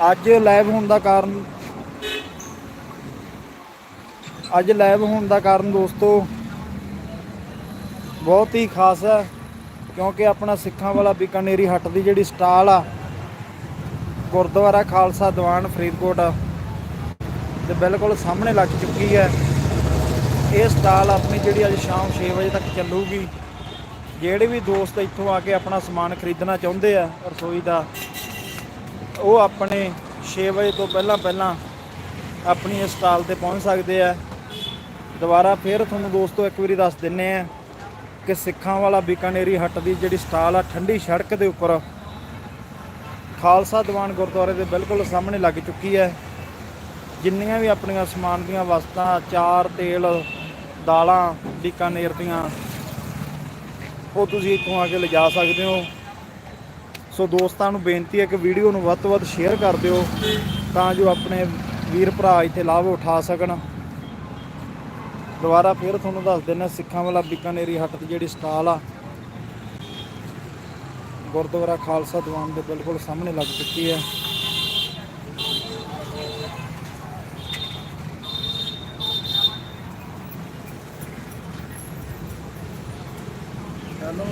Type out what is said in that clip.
ਅੱਜ ਲਾਈਵ ਹੋਣ ਦਾ ਕਾਰਨ ਅੱਜ ਲਾਈਵ ਹੋਣ ਦਾ ਕਾਰਨ ਦੋਸਤੋ ਬਹੁਤ ਹੀ ਖਾਸ ਹੈ, ਕਿਉਂਕਿ ਆਪਣਾ ਸਿੱਖਾਂ ਵਾਲਾ ਬੀਕਾਨੇਰੀ ਹੱਟ ਦੀ ਜਿਹੜੀ ਸਟਾਲ ਆ, ਗੁਰਦੁਆਰਾ ਖਾਲਸਾ ਦੀਵਾਨ ਫਰੀਦਕੋਟ ਦੇ ਬਿਲਕੁਲ ਸਾਹਮਣੇ ਲੱਗ ਚੁੱਕੀ ਹੈ। ਇਹ ਸਟਾਲ ਆਪਣੀ ਜਿਹੜੀ ਅੱਜ ਸ਼ਾਮ 6 ਵਜੇ ਤੱਕ ਚੱਲੂਗੀ। ਜਿਹੜੇ ਵੀ ਦੋਸਤ ਇੱਥੋਂ ਆ ਕੇ ਆਪਣਾ ਸਮਾਨ ਖਰੀਦਣਾ ਚਾਹੁੰਦੇ ਆ ਰਸੋਈ ਦਾ ਉਹ ਆਪਣੇ 6 ਵਜੇ ਤੋਂ ਪਹਿਲਾਂ ਪਹਿਲਾਂ ਆਪਣੀ ਇਸ ਸਟਾਲ ਤੇ ਪਹੁੰਚ ਸਕਦੇ ਆ। ਦੁਬਾਰਾ ਫਿਰ ਤੁਹਾਨੂੰ ਦੋਸਤੋ ਇੱਕ ਵਾਰੀ ਦੱਸ ਦਿੰਨੇ ਆ ਕਿ ਸਿੱਖਾਂ ਵਾਲਾ ਬੀਕਾਨੇਰੀ ਹੱਟ ਦੀ ਜਿਹੜੀ ਸਟਾਲ ਆ, ਠੰਡੀ ਸੜਕ ਦੇ ਉੱਪਰ ਖਾਲਸਾ ਦੀਵਾਨ ਗੁਰਦੁਆਰੇ ਦੇ ਬਿਲਕੁਲ ਸਾਹਮਣੇ ਲੱਗ ਚੁੱਕੀ ਹੈ। ਜਿੰਨੀਆਂ ਵੀ ਆਪਣੀਆਂ ਸਮਾਨ ਦੀਆਂ ਵਸਤਾਂ ਚਾਰ ਤੇਲ, ਦਾਲਾਂ ਬੀਕਾਨੇਰ ਦੀਆਂ, ਉਹ ਤੁਸੀਂ ਇੱਥੋਂ ਆ ਕੇ ਲਿਜਾ ਸਕਦੇ ਹੋ। ਸੋ ਦੋਸਤਾਂ ਨੂੰ ਬੇਨਤੀ ਹੈ ਕਿ ਵੀਡੀਓ ਨੂੰ ਵੱਧ ਤੋਂ ਵੱਧ ਸ਼ੇਅਰ ਕਰ ਦਿਓ ਤਾਂ ਜੋ ਆਪਣੇ ਵੀਰ ਭਰਾ ਇੱਥੇ ਲਾਭ ਉਠਾ ਸਕਣ। ਦੁਬਾਰਾ ਫਿਰ ਤੁਹਾਨੂੰ ਦੱਸ ਦਿੰਦਾ ਸਿੱਖਾਂ ਵਾਲਾ ਬੀਕਾਨੇਰੀ ਹੱਟ ਦੀ ਜਿਹੜੀ ਸਟਾਲ ਆ, ਗੁਰਦੁਆਰਾ ਖਾਲਸਾ ਦੀਵਾਨ ਦੇ ਬਿਲਕੁਲ ਸਾਹਮਣੇ ਲੱਗ ਚੁੱਕੀ ਹੈ। ਚਲੋ